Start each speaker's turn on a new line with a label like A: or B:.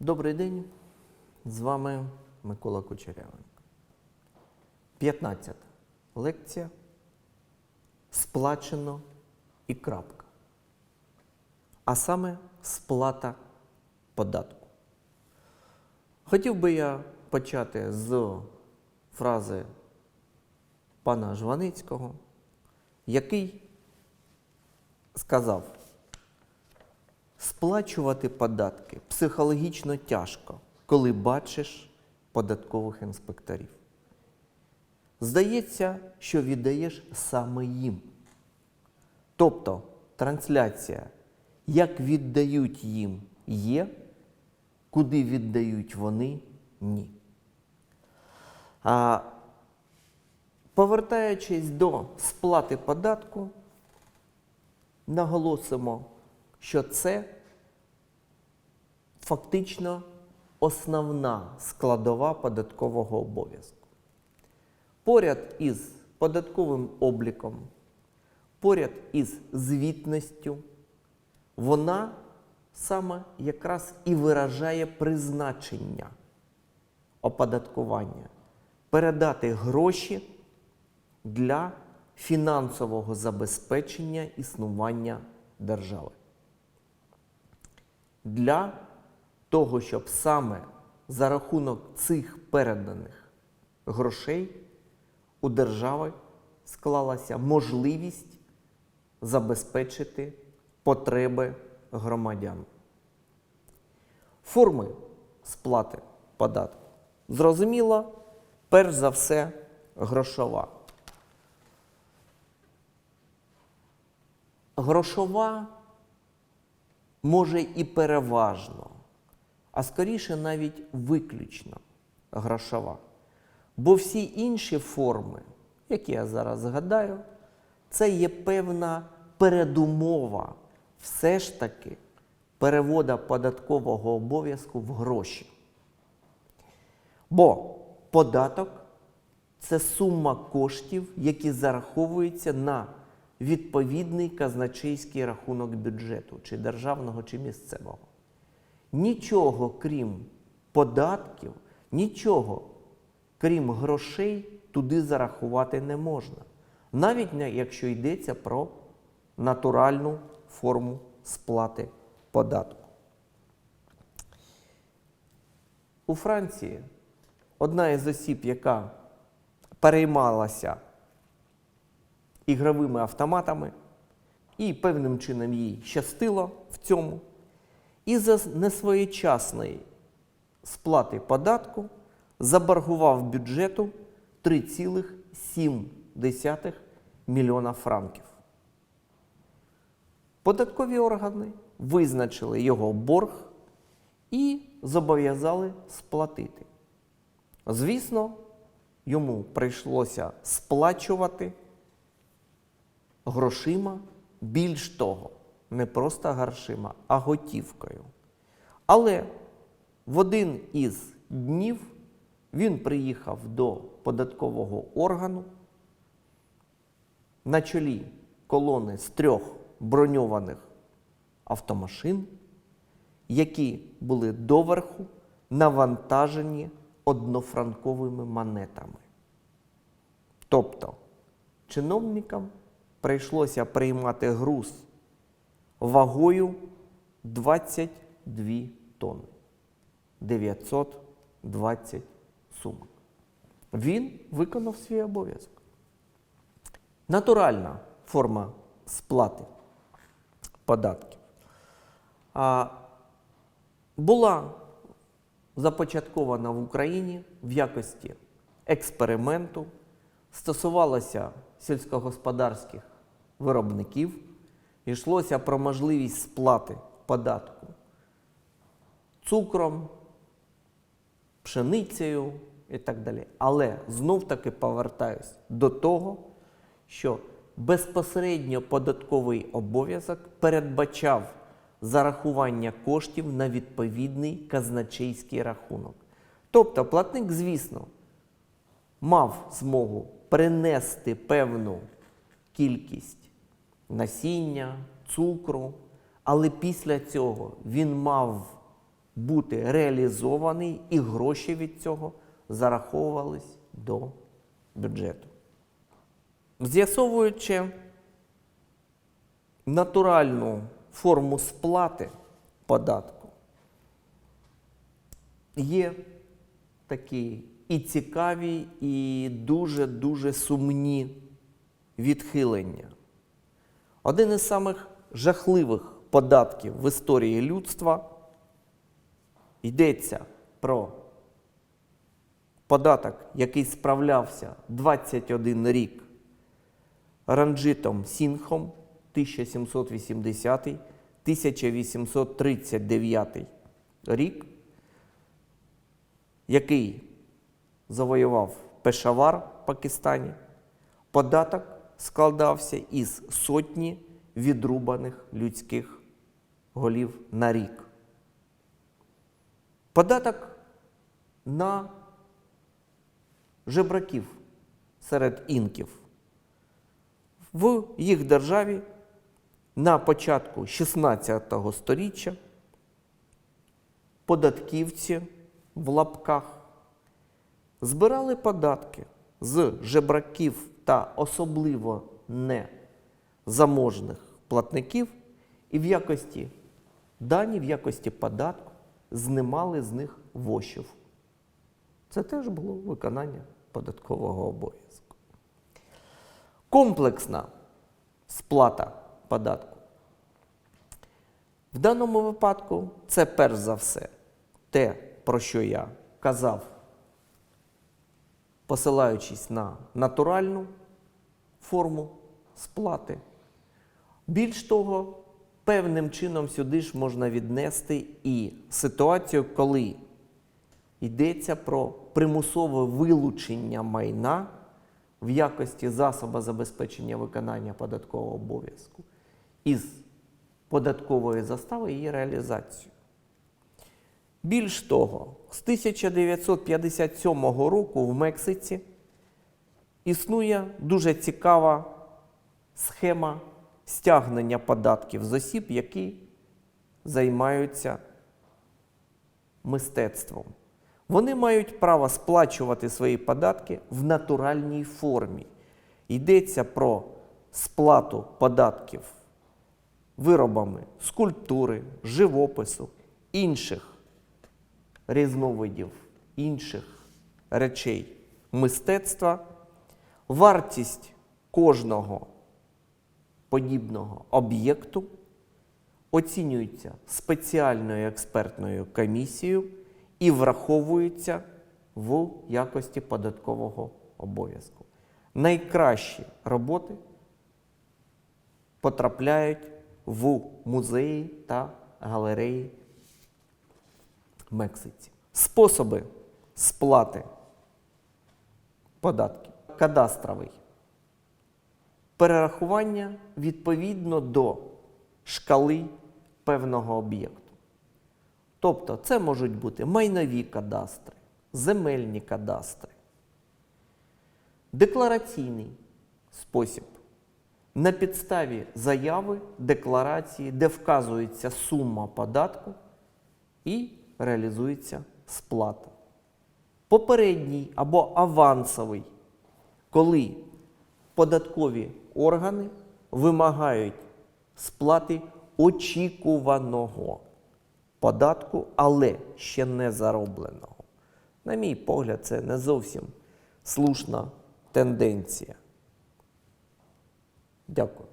A: Добрий день. З вами Микола Кучерявенко. 15 лекція. Сплачено і крапка. А саме сплата податку. Хотів би я почати з фрази пана Жваницького, який сказав: Сплачувати податки психологічно тяжко, коли бачиш податкових інспекторів. Здається, що віддаєш саме їм. Тобто трансляція, як віддають їм, є, куди віддають вони ні. А повертаючись до сплати податку, наголосимо, що це фактично основна складова податкового обов'язку. Поряд із податковим обліком, поряд із звітністю, вона саме якраз і виражає призначення оподаткування передати гроші для фінансового забезпечення існування держави. Для того, щоб саме за рахунок цих переданих грошей у держави склалася можливість забезпечити потреби громадян. Форми сплати податку. Зрозуміло, перш за все, грошова. Грошова може і переважно, а скоріше навіть виключно грошова. Бо всі інші форми, які я зараз згадаю, це є певна передумова все ж таки перевода податкового обов'язку в гроші. Бо податок це сума коштів, які зараховуються на відповідний казначейський рахунок бюджету, чи державного, чи місцевого. Нічого крім податків, нічого крім грошей, туди зарахувати не можна. Навіть якщо йдеться про натуральну форму сплати податку. У Франції одна із осіб, яка переймалася ігровими автоматами, і певним чином їй щастило в цьому, і за несвоєчасної сплати податку заборгував бюджету 3,7 мільйона франків. Податкові органи визначили його борг і зобов'язали сплатити. Звісно, йому прийшлося сплачувати грошима, більш того, не просто грошима, а готівкою. Але в один із днів він приїхав до податкового органу на чолі колони з трьох броньованих автомашин, які були доверху навантажені однофранковими монетами. Тобто чиновникам прийшлося приймати груз вагою 22 тонни. 920 сумок. Він виконав свій обов'язок. Натуральна форма сплати податків була започаткована в Україні в якості експерименту, стосувалася сільськогосподарських виробників, йшлося про можливість сплати податку цукром, пшеницею і так далі. Але знов-таки повертаюсь до того, що безпосередньо податковий обов'язок передбачав зарахування коштів на відповідний казначейський рахунок. Тобто платник, звісно, мав змогу принести певну кількість насіння, цукру, але після цього він мав бути реалізований і гроші від цього зараховувались до бюджету. З'ясовуючи натуральну форму сплати податку, є такі і цікаві, і дуже-дуже сумні відхилення. Один із самих жахливих податків в історії людства йдеться про податок, який справлявся 21 рік Ранджитом Сінхом 1780-1839 рік, який завоював Пешавар в Пакистані. Податок складався із сотні відрубаних людських голів на рік. Податок на жебраків серед інків. В їх державі на початку 16 століття податківці в лапках збирали податки з жебраків та особливо незаможних платників і в якості дані, в якості податку знімали з них вошів. Це теж було виконання податкового обов'язку. Комплексна сплата податку. В даному випадку це перш за все те, про що я казав, посилаючись на натуральну форму сплати. Більш того, певним чином сюди ж можна віднести і ситуацію, коли йдеться про примусове вилучення майна в якості засоба забезпечення виконання податкового обов'язку із податкової застави її реалізацію. Більш того, з 1957 року в Мексиці існує дуже цікава схема стягнення податків з осіб, які займаються мистецтвом. Вони мають право сплачувати свої податки в натуральній формі. Йдеться про сплату податків виробами скульптури, живопису, інших різновидів, інших речей мистецтва. Вартість кожного подібного об'єкту оцінюється спеціальною експертною комісією і враховується в якості податкового обов'язку. Найкращі роботи потрапляють в музеї та галереї Мексиці. Способи сплати податків. Кадастровий. Перерахування відповідно до шкали певного об'єкту. Тобто це можуть бути майнові кадастри, земельні кадастри, деклараційний спосіб. На підставі заяви декларації, де вказується сума податку і реалізується сплата. Попередній або авансовий, коли податкові органи вимагають сплати очікуваного податку, але ще не заробленого. На мій погляд, це не зовсім слушна тенденція. Дякую.